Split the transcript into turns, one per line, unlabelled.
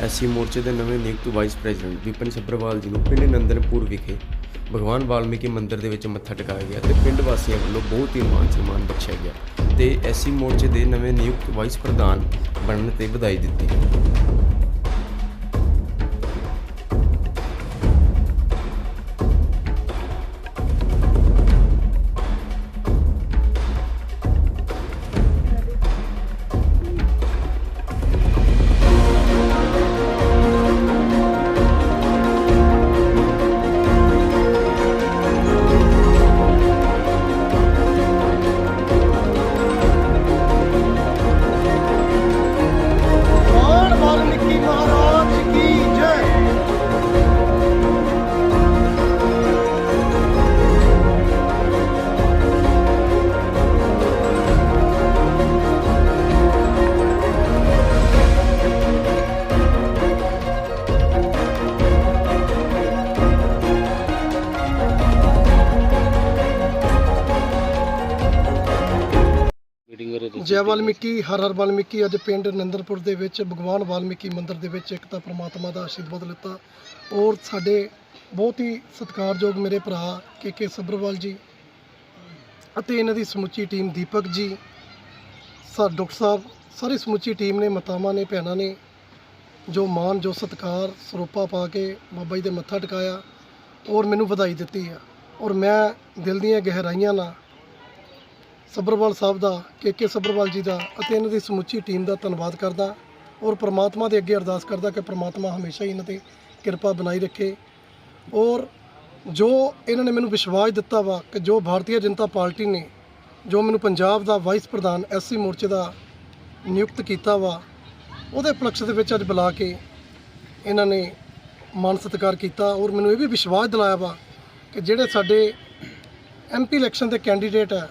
SC ਮੋਰਚੇ ਦੇ ਨਵੇਂ ਨਿਯੁਕਤ ਵਾਈਸ ਪ੍ਰੈਜ਼ੀਡੈਂਟ ਵਿਪਨ ਸੱਭਰਵਾਲ ਜੀ ਨੂੰ ਪਿੰਡ ਨੰਦਨਪੁਰ ਵਿਖੇ ਭਗਵਾਨ ਵਾਲਮੀਕੀ ਮੰਦਿਰ ਦੇ ਵਿੱਚ ਮੱਥਾ ਟਿਕਾਇਆ ਗਿਆ ਤੇ ਪਿੰਡ ਵਾਸੀਆਂ ਵੱਲੋਂ ਬਹੁਤ ਹੀ ਮਾਨ ਸਨਮਾਨ ਬਖਸ਼ਿਆ ਗਿਆ ਤੇ ਐਸਸੀ ਮੋਰਚੇ ਦੇ ਨਵੇਂ ਨਿਯੁਕਤ ਵਾਈਸ ਪ੍ਰਧਾਨ ਬਣਨ ਤੇ ਵਧਾਈ ਦਿੱਤੀ।
ਮੀਟਿੰਗ ਬਾਰੇ ਦੱਸੋ
ਜੈ ਵਾਲਮੀਕੀ ਹਰ ਹਰ ਵਾਲਮੀਕੀ। ਅੱਜ ਪਿੰਡ ਨੰਦਰਪੁਰ ਦੇ ਵਿੱਚ ਭਗਵਾਨ ਵਾਲਮੀਕੀ ਮੰਦਿਰ ਦੇ ਵਿੱਚ ਇੱਕ ਤਾਂ ਪ੍ਰਮਾਤਮਾ ਦਾ ਆਸ਼ੀਰਵਾਦ ਲਿੱਤਾ ਔਰ ਸਾਡੇ ਬਹੁਤ ਹੀ ਸਤਿਕਾਰਯੋਗ ਮੇਰੇ ਭਰਾ ਕੇ ਕੇ ਸੱਭਰਵਾਲ ਜੀ ਅਤੇ ਇਹਨਾਂ ਦੀ ਸਮੁੱਚੀ ਟੀਮ ਦੀਪਕ ਜੀ ਸਰ ਡਾਕਟਰ ਸਾਹਿਬ ਸਾਰੀ ਸਮੁੱਚੀ ਟੀਮ ਨੇ ਮਾਤਾਵਾਂ ਨੇ ਭੈਣਾਂ ਨੇ ਜੋ ਮਾਨ ਜੋ ਸਤਿਕਾਰ ਸਰੋਪਾ ਪਾ ਕੇ ਬਾਬਾ ਜੀ ਦੇ ਮੱਥਾ ਟਿਕਾਇਆ ਔਰ ਮੈਨੂੰ ਵਧਾਈ ਦਿੱਤੀ ਆ ਔਰ ਮੈਂ ਦਿਲ ਦੀਆਂ ਗਹਿਰਾਈਆਂ ਨਾਲ ਸੱਭਰਵਾਲ ਸਾਹਿਬ ਦਾ, ਕੇ ਕੇ ਸੱਭਰਵਾਲ ਜੀ ਦਾ ਅਤੇ ਇਹਨਾਂ ਦੀ ਸਮੁੱਚੀ ਟੀਮ ਦਾ ਧੰਨਵਾਦ ਕਰਦਾ ਔਰ ਪ੍ਰਮਾਤਮਾ ਦੇ ਅੱਗੇ ਅਰਦਾਸ ਕਰਦਾ ਕਿ ਪ੍ਰਮਾਤਮਾ ਹਮੇਸ਼ਾ ਹੀ ਇਹਨਾਂ ਤੇ ਕਿਰਪਾ ਬਣਾਈ ਰੱਖੇ। ਔਰ ਜੋ ਇਹਨਾਂ ਨੇ ਮੈਨੂੰ ਵਿਸ਼ਵਾਸ ਦਿੱਤਾ ਵਾ ਕਿ ਜੋ ਭਾਰਤੀ ਜਨਤਾ ਪਾਰਟੀ ਨੇ, ਜੋ ਮੈਨੂੰ ਪੰਜਾਬ ਦਾ ਵਾਈਸ ਪ੍ਰਧਾਨ ਐਸਸੀ ਮੋਰਚੇ ਦਾ ਨਿਯੁਕਤ ਕੀਤਾ ਵਾ, ਉਹਦੇ ਪਲਕਸ਼ ਦੇ ਵਿੱਚ ਅੱਜ ਬੁਲਾ ਕੇ ਇਹਨਾਂ ਨੇ ਮਾਨ ਸਤਿਕਾਰ ਕੀਤਾ ਔਰ ਮੈਨੂੰ ਇਹ ਵੀ ਵਿਸ਼ਵਾਸ ਦਿਲਾਇਆ ਵਾ ਕਿ ਜਿਹੜੇ ਸਾਡੇ ਐਮਪੀ ਇਲੈਕਸ਼ਨ ਦੇ ਕੈਂਡੀਡੇਟ ਹੈ